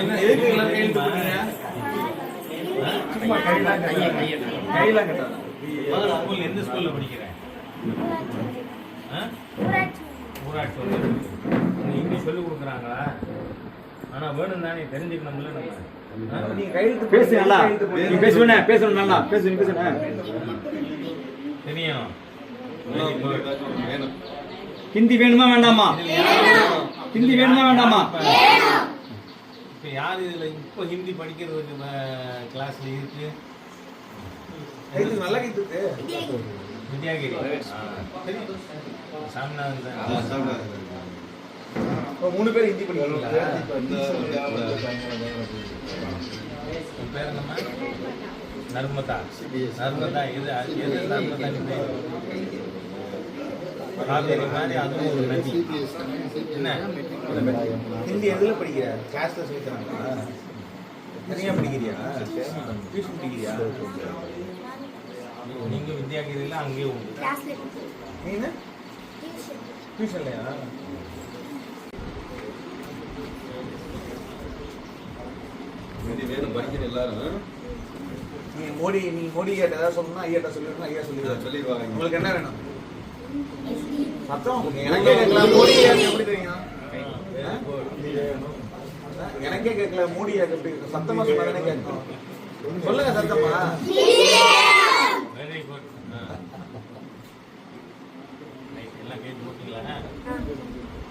என்ன எதுக்கு எல்லாரும் கையெழுத்து போட்டீங்க சும்மா கையெல்லாம் கட்டாத. முதல்ல ஸ்கூல்ல எந்த ஸ்கூல்ல படிக்கிறேன்? ஊராட்சி இங்கிலீஷ் சொல்லி கொடுக்குறாங்களா? ஆனா வேணும் தானே தெரிஞ்சுக்கணும்ல நம்ம? நீங்க கையெழுத்து பேசு நல்லா. நீ. பேசுவனே பேசணும் நல்லா. பேசு நீ பேசுன தெரியும். ஹிந்தி வேணுமா வேண்டாமா? ஹிந்தி வேணுமா வேண்டாமா? இப்ப யாரு இதுல இப்போ ஹிந்தி படிக்கிறதுக்கு கிளாஸ்ல இருக்கு நல்லா கையெழுத்து வித்யாகிரி. சாமிநாதன் மூணு பேர் ஹிந்தி உன் பேர் என்னம்மா நர்மதா நர்மதா இது எது நர்மதா காவேரி மாதிரி அதுவும் ஒரு நதி என்ன ஹிந்தி எதுல படிக்கிற கிளாஸ்ல சொல்லி தராங்களா தனியா படிக்கிறியா டியூஷன் படிக்கிறியா நீங்க வித்யாகிரியில அங்கேயே உண்டு நீ என்ன டியூஷன்லையா வேணும் படிக்கிற எல்லாரும் நீ மோடி நீ மோடி கிட்ட ஏதாவது சொல்லணும்னா ஐயாட்ட சொல்லிடணும் ஐயா சொல்லிடுவாங்க சொல்லிடுவாங்க. உங்களுக்கு என்ன வேணும்? எனக்கே கேட்கல மோடி எப்படி தெரியும் ஆ? எனக்கே கேட்கல மோடி எப்படி? சத்தமா சொன்னா தானே கேட்கும் சொல்லுங்க சத்தமா